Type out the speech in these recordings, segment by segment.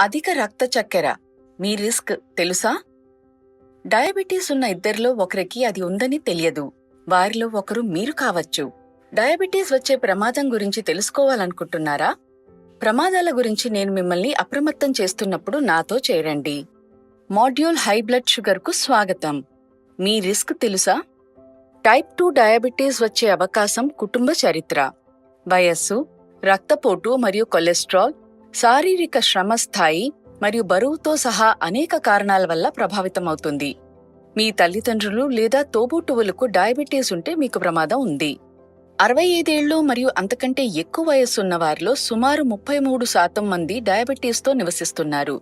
అధిక రక్త చక్కెర. మీ రిస్క్ తెలుసా? డయాబెటీస్ ఉన్న ఇద్దరిలో ఒకరికి అది ఉందని తెలియదు. వారిలో ఒకరు మీరు కావచ్చు. డయాబెటీస్ వచ్చే ప్రమాదం గురించి తెలుసుకోవాలనుకుంటున్నారా? ప్రమాదాల గురించి నేను మిమ్మల్ని అప్రమత్తం చేస్తున్నప్పుడు నాతో చేరండి. మాడ్యూల్ హై బ్లడ్ షుగర్కు స్వాగతం. మీ రిస్క్ తెలుసా? టైప్ టూ డయాబెటీస్ వచ్చే అవకాశం కుటుంబ చరిత్ర. వయస్సు రక్తపోటు మరియు కొలెస్ట్రాల్ శారీరక శ్రమ స్థాయి మరియు బరువుతో సహా అనేక కారణాల వల్ల ప్రభావితమవుతుంది. మీ తల్లిదండ్రులు లేదా తోబుట్టువులకు డయాబెటీస్ ఉంటే మీకు ప్రమాదం ఉంది. అరవై ఐదేళ్ళు మరియు అంతకంటే ఎక్కువ వయస్సున్న వారిలో సుమారు ముప్పై మూడు శాతం మంది డయాబెటీస్తో నివసిస్తున్నారు.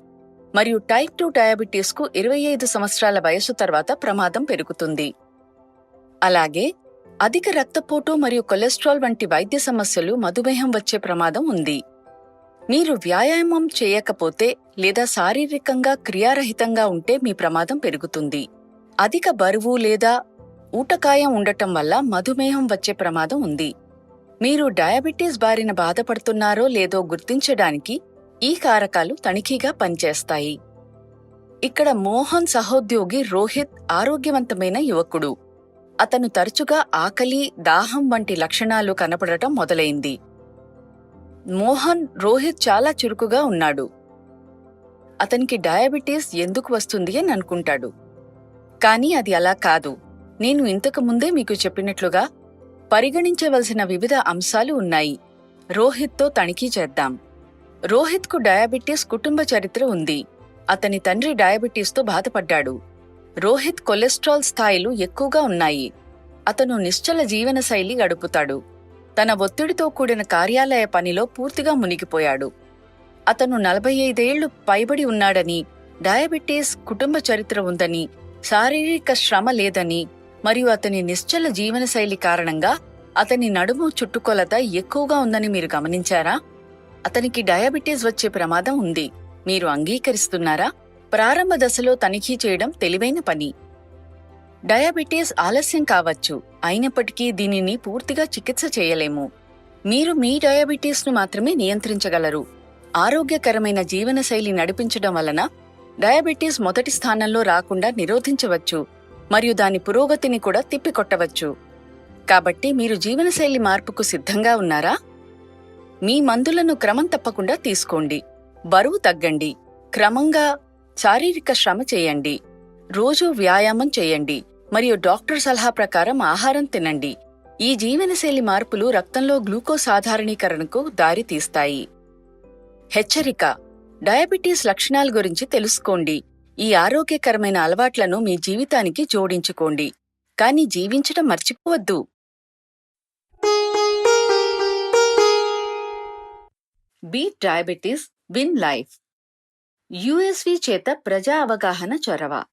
మరియు టైప్ టూ డయాబెటీస్కు ఇరవై ఐదు సంవత్సరాల వయస్సు తర్వాత ప్రమాదం పెరుగుతుంది. అలాగే అధిక రక్తపోటు మరియు కొలెస్ట్రాల్ వంటి వైద్య సమస్యలు మధుమేహం వచ్చే ప్రమాదం ఉంది. మీరు వ్యాయామం చేయకపోతే లేదా శారీరకంగా క్రియారహితంగా ఉంటే మీ ప్రమాదం పెరుగుతుంది. అధిక బరువు లేదా ఊటకాయం ఉండటం వల్ల మధుమేహం వచ్చే ప్రమాదం ఉంది. మీరు డయాబెటీస్ బారిన బాధపడుతున్నారో లేదో గుర్తించడానికి ఈ కారకాలు తనిఖీగా పనిచేస్తాయి. ఇక్కడ మోహన్ సహోద్యోగి రోహిత్ ఆరోగ్యవంతమైన యువకుడు. అతను తరచుగా ఆకలి దాహం వంటి లక్షణాలు కనపడటం మొదలైంది. మోహన్ రోహిత్ చాలా చురుకుగా ఉన్నాడు. అతనికి డయాబెటీస్ ఎందుకు వస్తుంది అని అనుకుంటాడు. కానీ అది అలా కాదు. నేను ఇంతకు ముందే మీకు చెప్పినట్లుగా పరిగణించవలసిన వివిధ అంశాలు ఉన్నాయి. రోహిత్తో తనిఖీ చేద్దాం. రోహిత్కు డయాబెటీస్ కుటుంబ చరిత్ర ఉంది. అతని తండ్రి డయాబెటీస్తో బాధపడ్డాడు. రోహిత్ కొలెస్ట్రాల్ స్థాయిలు ఎక్కువగా ఉన్నాయి. అతను నిశ్చల జీవనశైలి గడుపుతాడు. తన ఒత్తిడితో కూడిన కార్యాలయ పనిలో పూర్తిగా మునిగిపోయాడు. అతను నలభై ఐదేళ్ళు పైబడి ఉన్నాడని డయాబెటీస్ కుటుంబ చరిత్ర ఉందని శారీరక శ్రమ లేదని మరియు అతని నిశ్చల జీవనశైలి కారణంగా అతని నడుము చుట్టుకొలత ఎక్కువగా ఉందని మీరు గమనించారా? అతనికి డయాబెటీస్ వచ్చే ప్రమాదం ఉంది. మీరు అంగీకరిస్తున్నారా? ప్రారంభ దశలో తనిఖీ చేయడం తెలివైన పని. డయాబెటీస్ ఆలస్యం కావచ్చు. అయినప్పటికీ దీనిని పూర్తిగా చికిత్స చేయలేము. మీరు మీ డయాబెటీస్ను మాత్రమే నియంత్రించగలరు. ఆరోగ్యకరమైన జీవనశైలి నడిపించడం వలన డయాబెటీస్ మొదటి స్థానంలో రాకుండా నిరోధించవచ్చు. మరియు దాని పురోగతిని కూడా తిప్పికొట్టవచ్చు. కాబట్టి మీరు జీవనశైలి మార్పుకు సిద్ధంగా ఉన్నారా? మీ మందులను క్రమం తప్పకుండా తీసుకోండి. బరువు తగ్గండి. క్రమంగా శారీరక శ్రమ చేయండి. రోజూ వ్యాయామం చేయండి మరియు డాక్టర్ సలహా ప్రకారం ఆహారం తినండి. ఈ జీవనశైలి మార్పులు రక్తంలో గ్లూకోజ్ సాధారణీకరణకు దారితీస్తాయి. హెచ్చరిక డయాబెటీస్ లక్షణాల గురించి తెలుసుకోండి. ఈ ఆరోగ్యకరమైన అలవాట్లను మీ జీవితానికి జోడించుకోండి. కానీ జీవించడం మర్చిపోవద్దు. Beat diabetes win life. USV చేత ప్రజా అవగాహన చొరవ.